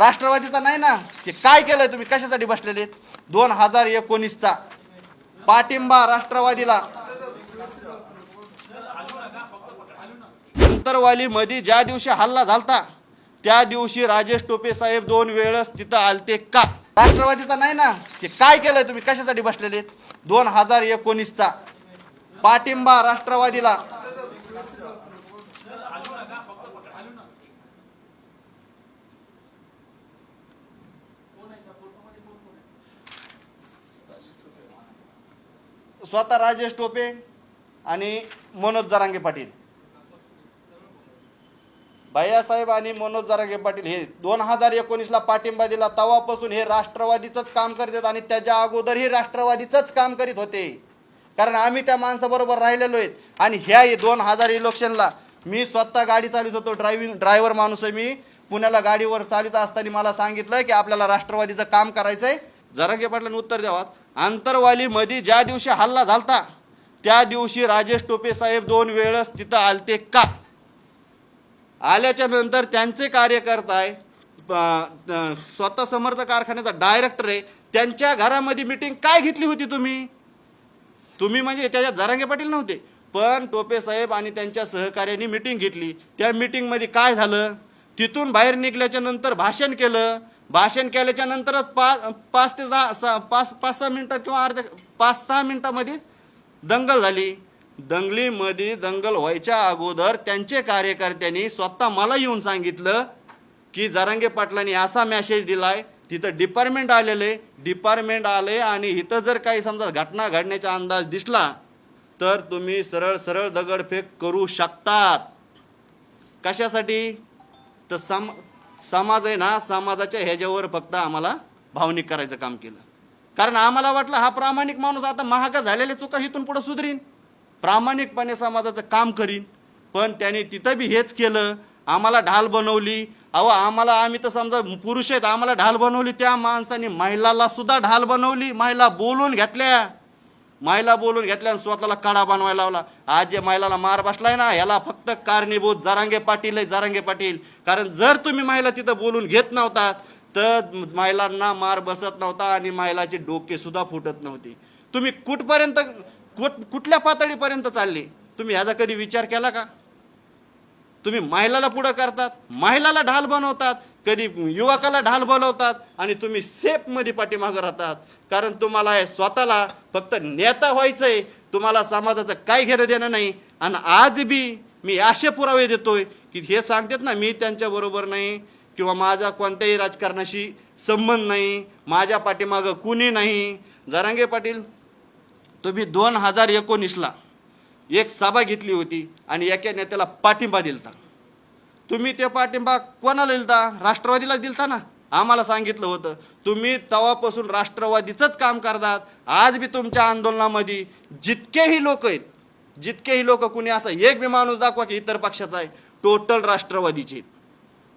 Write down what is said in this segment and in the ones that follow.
राष्ट्रवादीचा नाही ना? हे काय केलंय तुम्ही? कशासाठी बसलेले दोन हजार एकोणीसचा पाठिंबा राष्ट्रवादीला. अंतरवाली मध्ये ज्या दिवशी हल्ला झालता त्या दिवशी राजेश टोपे साहेब दोन वेळेस तिथं आलते का? राष्ट्रवादीचा नाही ना? हे काय केलंय तुम्ही? कशासाठी बसलेले दोन हजार एकोणीसचा पाठिंबा राष्ट्रवादीला. स्वतः राजेश टोपे आणि मनोज जरांगे पाटील. भैयासाहेब आणि मनोज जरांगे पाटील हे दोन हजार एकोणीसला पाठिंबा दिला. तवापासून हे राष्ट्रवादीचंच काम करतात आणि त्याच्या अगोदरही राष्ट्रवादीचंच काम करीत होते. कारण आम्ही त्या माणसाबरोबर राहिलेलो आहेत. आणि ह्या दोन हजार इलेक्शनला मी स्वतः गाडी चालवत होतो. ड्रायव्हिंग ड्रायव्हर माणूस आहे मी. पुण्याला गाडीवर चालवत असताना मला सांगितलं की आपल्याला राष्ट्रवादीचं काम करायचं आहे जरांगे पाटलांनी उत्तर द्यावात. आंतरवालीमध्ये ज्या दिवशी हल्ला झालता त्या दिवशी राजेश टोपे साहेब दोन वेळेस तिथं आलते का? आल्याच्यानंतर त्यांचे कार्यकर्ता आहे स्वतः समर्थ कारखान्याचा डायरेक्टर आहे. त्यांच्या घरामध्ये मिटिंग काय घेतली होती तुम्ही? तुम्ही म्हणजे त्याच्यात जरांगे पाटील नव्हते. पण टोपे साहेब आणि त्यांच्या सहकार्याने मिटिंग घेतली. त्या मिटिंगमध्ये काय झालं? तिथून बाहेर निघल्याच्या नंतर भाषण केलं. भाषण केल्याच्या नंतरच पाच पाच ते दहा सहा पाच पाच सहा मिनटात किंवा अर्ध्या पाच सहा मिनटामध्ये दंगल झाली. दंगलीमध्ये दंगल व्हायच्या अगोदर त्यांचे कार्यकर्त्यांनी स्वतः मला येऊन सांगितलं की जरांगे पाटलांनी असा मेसेज दिलाय तिथं डिपार्टमेंट आलेले डिपार्टमेंट आले आणि इथं जर काही समजा घटना घडण्याचा अंदाज दिसला तर तुम्ही सरळ सरळ दगडफेक करू शकतात. कशासाठी? तर सम समाज आहे ना समाजाच्या ह्याच्यावर फक्त आम्हाला भावनिक करायचं काम केलं. कारण आम्हाला वाटलं हा प्रामाणिक माणूस आता महागा झालेल्या चुका इथून पुढं सुधरीन. प्रामाणिकपणे समाजाचं काम करीन. पण त्याने तिथं बी हेच केलं. आम्हाला ढाल बनवली. अहो आम्हाला आम्ही तर समजा पुरुष आहेत आम्हाला ढाल बनवली. त्या माणसाने महिलाला सुद्धा ढाल बनवली. महिला बोलून घेतल्या. महिला बोलून घेतल्या आणि स्वतःला काढा बनवायला लावला. आज जे महिलाला मार बसलाय ना याला फक्त कारणीभूत जरांगे पाटील आहे जरांगे पाटील. कारण जर तुम्ही महिला तिथं बोलून घेत नव्हता तर महिलांना मार बसत नव्हता आणि महिलाचे डोके सुद्धा फुटत नव्हते. तुम्ही कुठपर्यंत कुठ कुठल्या पातळीपर्यंत चालले? तुम्ही ह्याचा कधी विचार केला का? तुम्ही महिलाला पुढं करतात महिलाला ढाल बनवतात कधी युवकाला ढाल बनवतात आणि तुम्ही सेफमध्ये पाठीमागं राहतात. कारण तुम्हाला हे स्वतःला फक्त नेता व्हायचं आहे तुम्हाला समाजाचं काय घेणं देणं नाही. आणि आज बी मी असे पुरावे देतोय की हे सांगतात ना मी त्यांच्याबरोबर नाही किंवा माझा कोणत्याही राजकारणाशी संबंध नाही माझ्या पाठीमागं कुणी नाही. जरांगे पाटील तुम्ही दोन हजार एकोणीसला एक सभा घेतली होती आणि एका नेत्याला पाठिंबा दिलता. तुम्ही ते पाठिंबा कोणाला दिलता? राष्ट्रवादीला दिलता ना? आम्हाला सांगितलं होतं. तुम्ही तवापासून राष्ट्रवादीचंच काम करतात. आज बी तुमच्या आंदोलनामध्ये जितकेही लोक आहेत जितकेही लोक कुणी असा एक बी माणूस दाखवा की इतर पक्षाचा आहे टोटल राष्ट्रवादीचे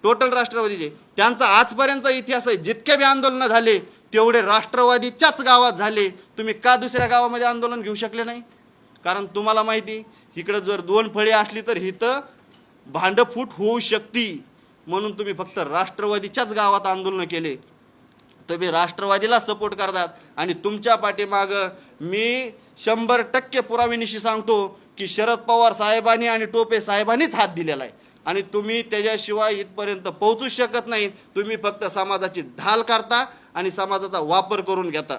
टोटल राष्ट्रवादीचे त्यांचा आजपर्यंतचा इतिहास आहे जितके बी आंदोलनं झाले तेवढे राष्ट्रवादीच्याच गावात झाले. तुम्ही का दुसऱ्या गावामध्ये आंदोलन घेऊ शकले नाही? कारण तुम्हाला माहिती इकडं जर दोन फळे असली तर इथं भांडफूट होऊ शकती. म्हणून तुम्ही फक्त राष्ट्रवादीच्याच गावात आंदोलन केले. तुम्ही राष्ट्रवादीला सपोर्ट करतात. आणि तुमच्या पाठीमागं मी शंभर टक्के पुराव्यानिशी सांगतो की शरद पवार साहेबांनी आणि टोपे साहेबांनीच हात दिलेला आहे. आणि तुम्ही त्याच्याशिवाय इथपर्यंत पोहोचूच शकत नाही तुम्ही फक्त समाजाची ढाल करता आणि समाजाचा वापर करून घेता.